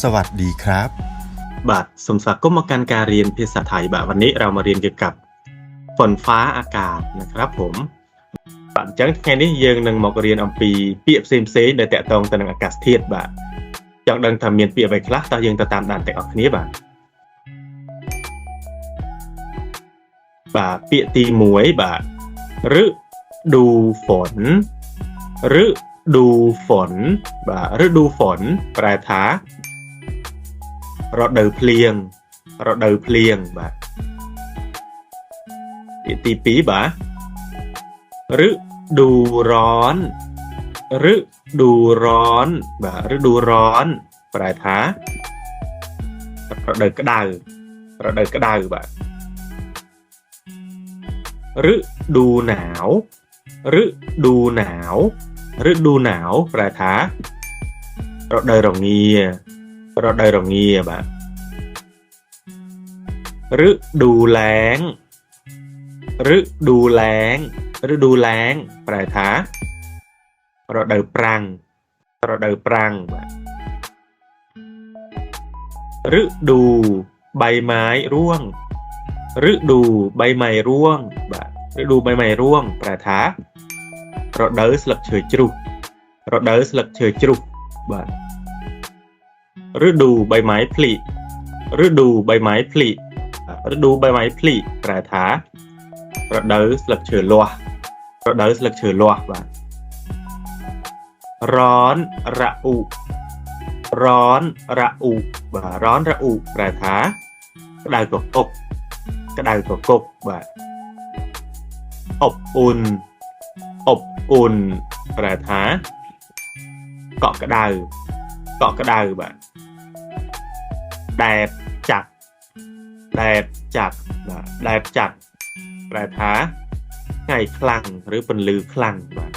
สวัสดีครับ បាទសំស្វាគមន៍មកកាន់ការរៀនភាសាថៃបាទวันนี้เรามาเรียนเกี่ยวกับฝนฟ้าอากาศนะครับผมបាទអញ្ចឹងថ្ងៃនេះយើងនឹងមករៀនអំពីពាក្យផ្សេងផ្សេងៗដែលតាក់ទងទៅនឹងអាកាសធាតុបាទចង់ដឹងថាមានពាក្យអ្វីខ្លះតោះយើងទៅតាមដានទាំងអស់គ្នាបាទបាទពាក្យទី1បាទฤดูฝนฤดูฝนបាទฤดูฝนប្រែថា រដូវភ្លៀងរដូវភ្លៀងបាទពាក្យទី2បាទฤดูร้อนฤดูร้อนបាទฤดูร้อนប្រែថារដូវក្តៅរដូវក្តៅបាទฤดูหนาวฤดูหนาวฤดูหนาวប្រែថារដូវរងា រដូវរងាបាទฤดูแล้งฤดูแล้งฤดูแล้งប្រែថារដូវប្រាំងរដូវប្រាំងបាទฤดูใบไม้ร่วงฤดูใบไม้ร่วงបាទฤดูใบไม้ร่วงប្រែថារដូវស្លឹកឈើជ្រុះរដូវស្លឹកឈើជ្រុះបាទ ฤดูใบไม้ผลิฤดูใบไม้ผลิបាទฤดูใบไม้ผลิប្រែថារដូវស្លឹកឈើលាស់រដូវស្លឹកឈើលាស់បាទร้อนระอุร้อนระอุបាទร้อนระอุប្រែថាក្តៅកកុកក្តៅកកុកបាទอบอุ่นอบอุ่นប្រែថាកក់ក្តៅកក់ក្តៅបាទ แดบจักแดบจักแดบจักแปลถาง่ายคลังหรือเป็นลือคลังมา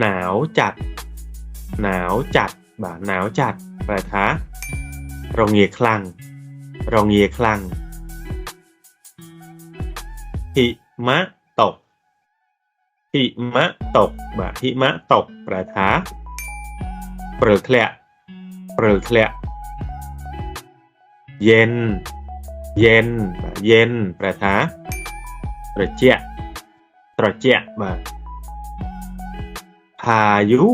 หนาวจัด หนาวจัดบาหนาวจัดแปลถาเราเงียคลังเราเงียคลังหิมะตกหิมะตกบ่าหิมะตกแปลถา เปรือกแคละเปรือกแคละเย็น เย็น เย็นแปลท้าตรเจีตรเจียบ่พายุ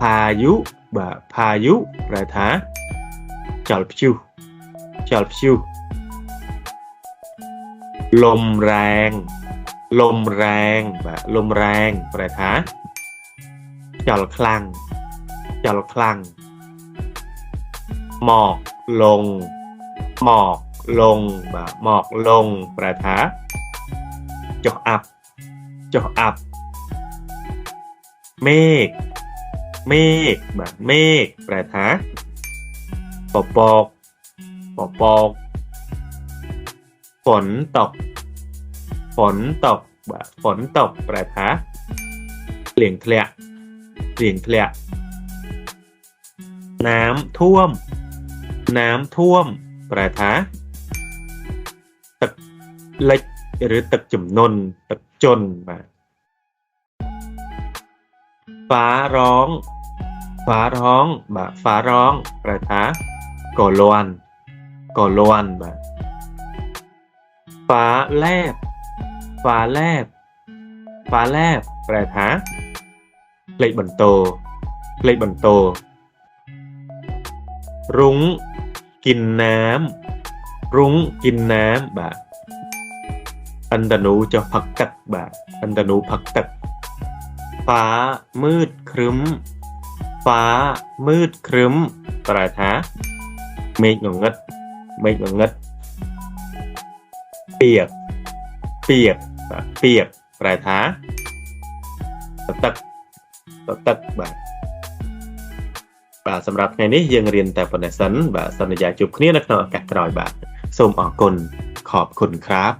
พายุบ่พายุแปลท้าจัลพิวจัลพิวลมแรง ลมแรงบ่ลมแรงแปลท้าจัลคลัง จรคลัง หมอกลง หมอกลงบ่หมอกลงประทะจอกอับจอกอับ เมฆเมฆบ่เมฆประทะปอปอกปอปอกฝนตก ฝนตกบ่ฝนตกประทะเปลี่ยนเคลียเปลี่ยนเคลีย น้ำท่วม น้ำท่วม ประทะตึกเล็กหรือตึกจุ่มนนตึกจนมาฟ้าร้อง ฟ้าร้องบะฟ้าร้อง ประทะก่อลวนก่อลวนบะฟ้าแลบ ฟ้าแลบ ฟ้าแลบ ประทะเล็กบันโตเล็กบันโต รุ้งกินน้ำรุ้งกินน้ำบะอันดานูจะพักกัดบะอันดานูพักกัดฟ้ามืดครึ้ม ฟ้ามืดครึ้มปลายท้าเมฆงงัดเมฆงงัดเปียก เปียกเปียกปลายท้าตักตักตักแบบ បាទសម្រាប់ថ្ងៃនេះយើងរៀនតែប៉ុណ្ណេះសិនបាទសន្យាជួបគ្នានៅក្នុងឱកាសក្រោយបាទសូមអរគុណខอบคุณครับ